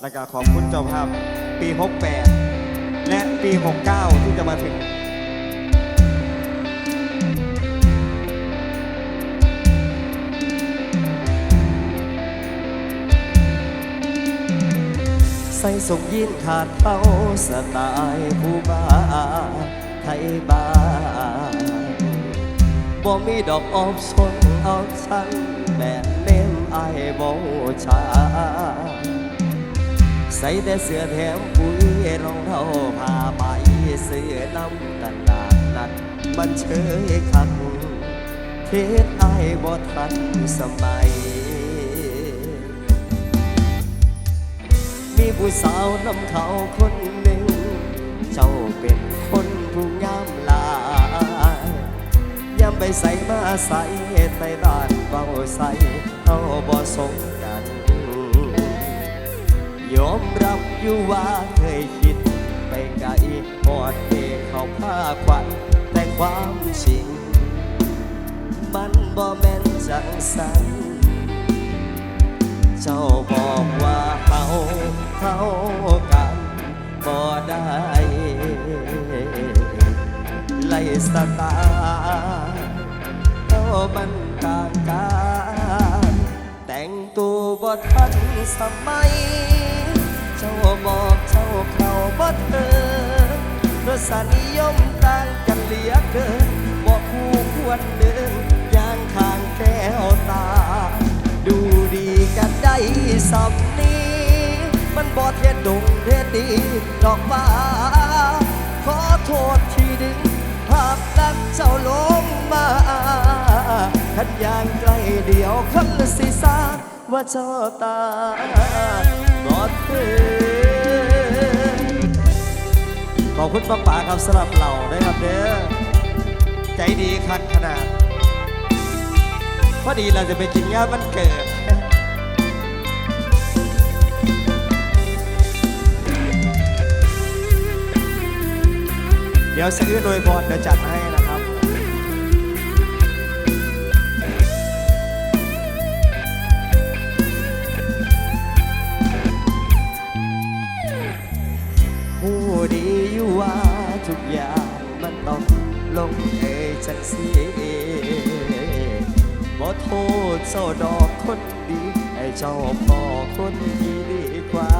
แล้วก็ขอบคุณเจ้าภาพปี 68 และปี 69 ที่จะมาถึงใส่ส่งยินขาดเป้าสไตล์ผู้บ้าไทยบ้านบ่มีดอกออฟชนออฟชันแบบเล่มไอายบ่ชา ใส่แต่เสื้อแถมปุ๋ยรองเท้าผ้าใบเสื้อน้ำตลาดนัดมันเชยคักเทศไอายบ่ทันสมัย มีผู้สาวนำเขาคนหนึ่ง เจ้าเป็นคนผู้งามลายยามไปใส่มาใส่ใต้บ้านเบาใส่เอาบ่สมกัน ยอมรับอยู่ว่าเคยคิด ไปไกลหอดเองเขาผ้าควันแต่ความจริง มันบ่แม่นจังสัน เจ้าบอกว่าเขาเขากันบ่ได้ไล่สตาร์เขามันต่างกันแต่งตัวบ่ทันสมัย เจ้าบอกเจ้าเขาบ่เถินรสนิยมต่างกันเหลือเกินบอกคู่ควรเดินย่างข้างแก้วตา ดูดีกันได้สำนี้มันบอเทศดงเทศดีดอกฟ้าขอโทษที่ดึงภาพลักเจ้าลงมาขันยางใกล้เดียวคันสิสาว่าเจ้าตา อดเธอขอบคุณป้าป๋าครับสำหรับเหล่าด้ครับเด้อใจดีคันขนาด พอดีเราจะไปกินงานวันเกิดเดี๋ยวซื้อโดยพรเดี๋ยวจัด สีบ่โทษเจ้าดอกคนดีให้เจ้าพ่อคนดีดีกว่า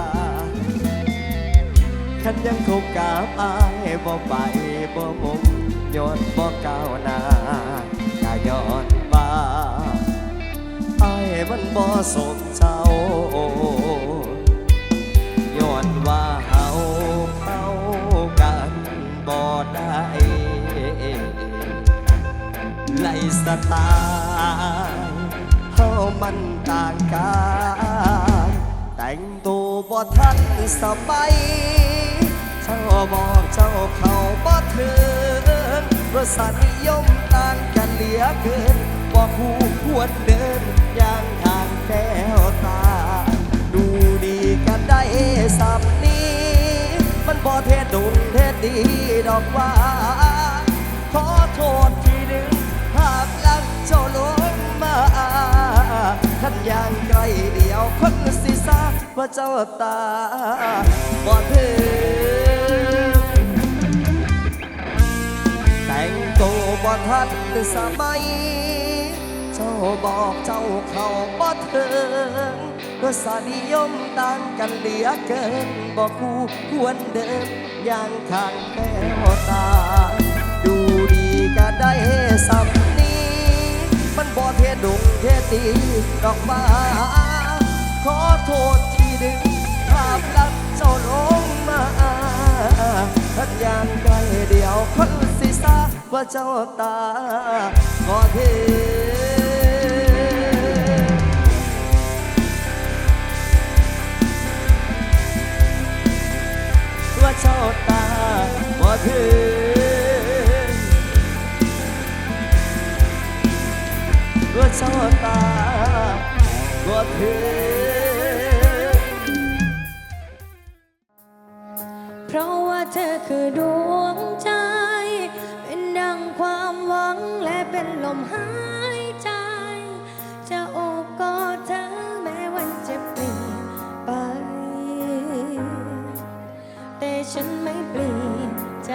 คันยังคบกับอายบ่ไปบ่มุมย้อนบ่ก้าวหน้าก็ย้อนว่าอายมันบ่สมเจ้าย้อนว่าเฮาเข้ากันบ่ได้ ไล่สไตล์เฮามันต่างกันแต่งตัวบ่ทันสมัยเจ้าบอกเจ้าเขาบ่ถึงรสนิยมต่างกันเหลือเกินบอคู่ควรเดินอย่างทางแก้วตา ดูดีกันได้สับนี้ มันบ่เทศดุงเทศดีดอกว่า ขอโทษ ท่านอย่างไกลเดียวคนสิสาว่าเจ้าตาบ่ถึงแต่งตัวบ่ทันสมัย เจ้าบอกเจ้าเขาบ่ถึงรสนิยมต่างกันเหลือเกินบอกคู่ควรเดินอย่างข้างแก้วตา ดูดีก็ได้สำนี้ มันบ่เทดุงเทศดีดอกมา ขอโทษที่ดึงภาพลักษณ์เจ้าลงมาทันอย่างใกลเดียวคนสิสาว่าเจ้าตาบ่เทว่าเจ้าตาบ่ถึง ก็เศร้ตาก็เธอเพราะว่าเธอคือดวงใจ เป็นดังความหวังและเป็นลมหายใจ จะโอบกอดเธอแม้วันจะเปลี่ยนไป แต่ฉันไม่เปลี่ยนใจ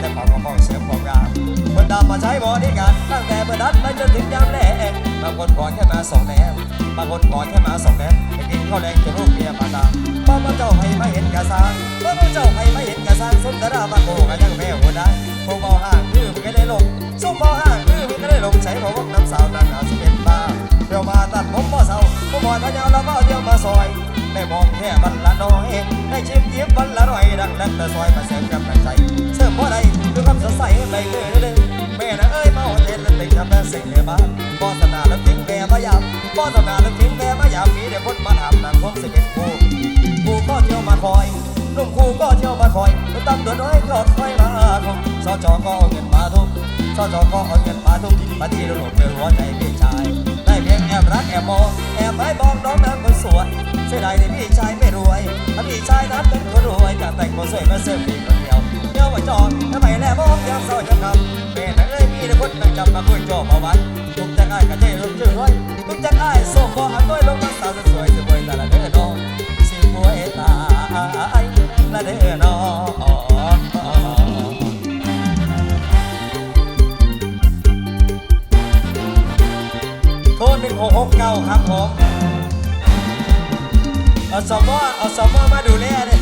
แต่เป่ากระป๋องเสียงของงามคนดำมาใช้บริการตั้งแต่เมื่อนั้นไปจนถึงยามแลงบางคนขอแค่มาสองแนวบางคนขอแค่มาสองแนไปกินข้าวแรงจนลูกเมียมาตามพ่อมาเจ้าให้มาเห็นกะซางพ่อมาเจ้าให้มาเห็นกะซางสุนทราบางโกกันยังแม่หัวได้พวกเบาห่างคือมันก็ได้ลงสุกเบาห่างคือมันก็ได้ลงใช้บอกว่าน้ำสาวนั่งหาสิเป็นบ้าเดี๋ยวมาตัดผมบ่เศร้าผมบ่ทะยาแล้วก็เดี๋ยวมาซอย ได้มองแค่วันละน้อยได้ชิมเยิ้มวันละหน่อยดังแลกแต่ซอยมาเสริมกำลังใจเสริมบ่ได้ด้วยคำสดใสในมือเด้อแม่นะเอ้ยมาหัวเทนแล้วติดทำแม่สิ่งในบ้านบ่สนาแล้วทิ้งแม่มายามบ่สนาแล้วทิ้งแม่มายามมีเดี๋ยวคนมาถามนั่งคงสิเป็นครูครูก็เที่ยวมาคอยลุงครูก็เที่ยวมาคอยแล้วตำรวน้อยก็คอยมาคงสจอก็เอาเงินมาทุกสจอก็เอาเงินมาทุกมาที่ระบบเพื่อหัวใจพี่ชายได้เพียงแอบรักแอบมองแอบให้มองน้องหน สวยเสียดายที่พี่ชายไม่รวยถ้าพี่ชายนั้นเป็นคนรวยจะแต่งคนสวยมาเสิร์ฟพี่คนเดียวเดี๋ยวมาจอดทำไมแล้วมองยังซอยยังคำเป็นนักเอ้ยมีแต่คนนั่งจำมาคุยโจมาวัดทุกจังไอ้ายกะเท่ลงจื้อร้อยทุกจังไอ้ายส่งบ่อันด้วยลงมาสาวสวยสวยแต่ละเด้อน้องสิบวยตายละเด้อน้องโทษหนึ่งหกหกเก้าครับผม อาสมอเอาสมอมาดูแลเลย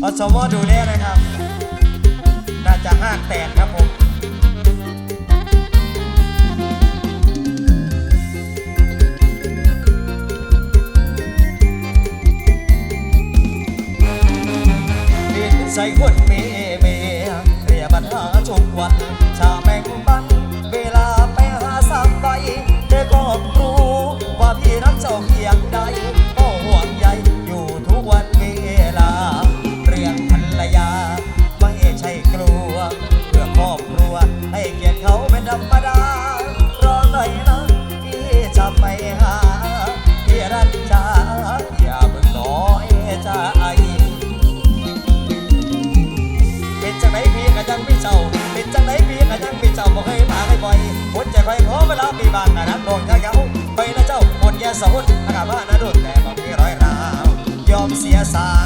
เอาสมอดูแลนะครับ น่าจะห้างแตกครับผม ยาเย้าไปนะเจ้าคนแย่สหุ่นอากาศว่านะดุนแต่บอกมีร้อยราว ยอมเสียสา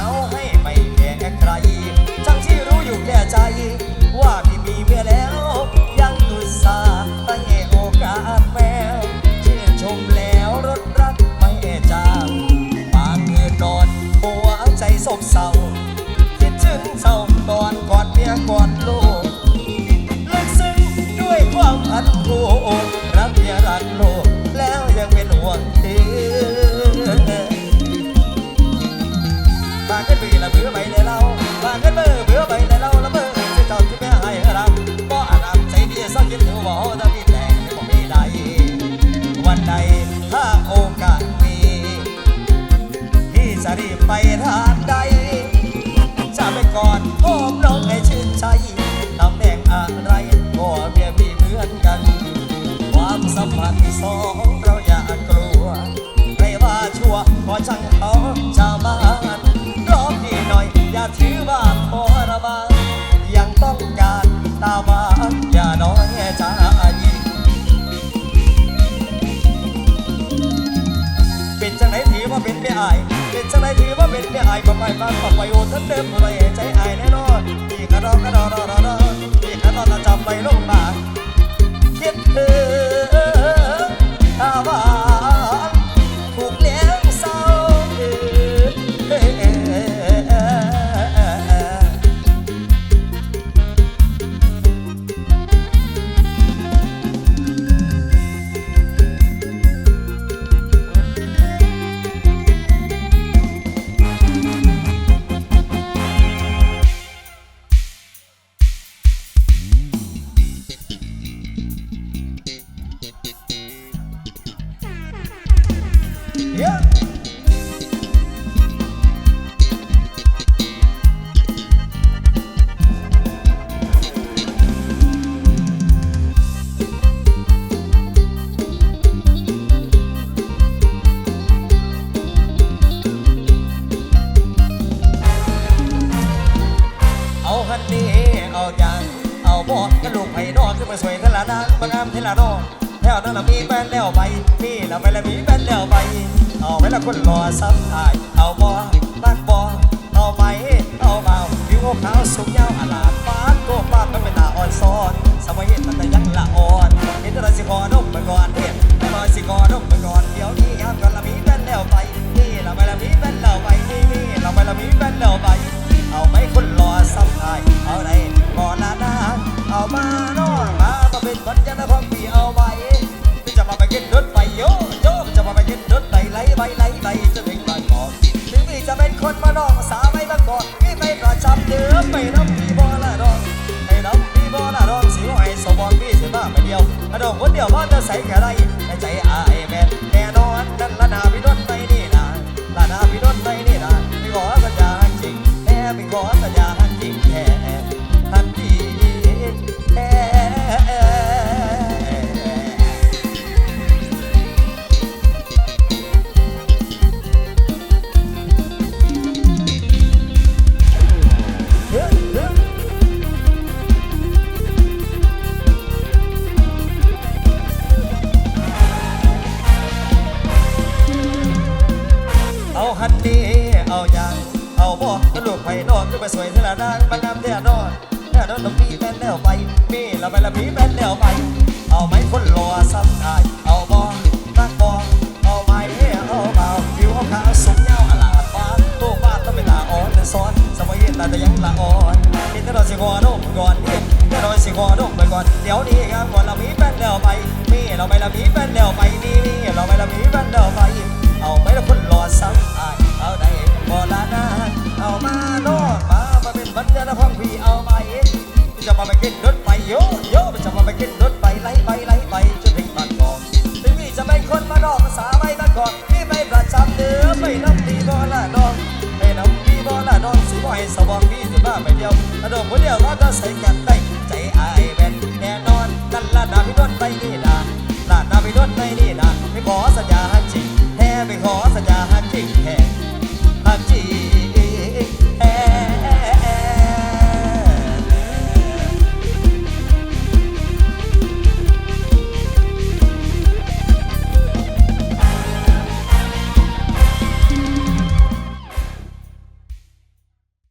คนหล่อซ้ำอาย เอาบองบักบอเอาไหมเอาเบาผิวขาวสูงยาวอลาดฟ้าโกฟ้าก็เป็นตาอ่อนซ้อนสมัยเห็นมันแต่ยังละอ่อนเห็นอะไรสิกอนุ่มไปก่อนเห็นไม่มาสิกอนุ่มไปก่อนเดี๋ยวนี้ยามก่อนละมีเป็นแล้วไปนี่เราไปละมีเป็นแล้วไปนี่นี่เราไปละมีเป็นแล้วไป เอาไหมคนหล่อซ้ำอาย เอาไหนกอนละนางเอามา อเตอร์ไซค์ก็ไร Aduh, 哪个谁敢带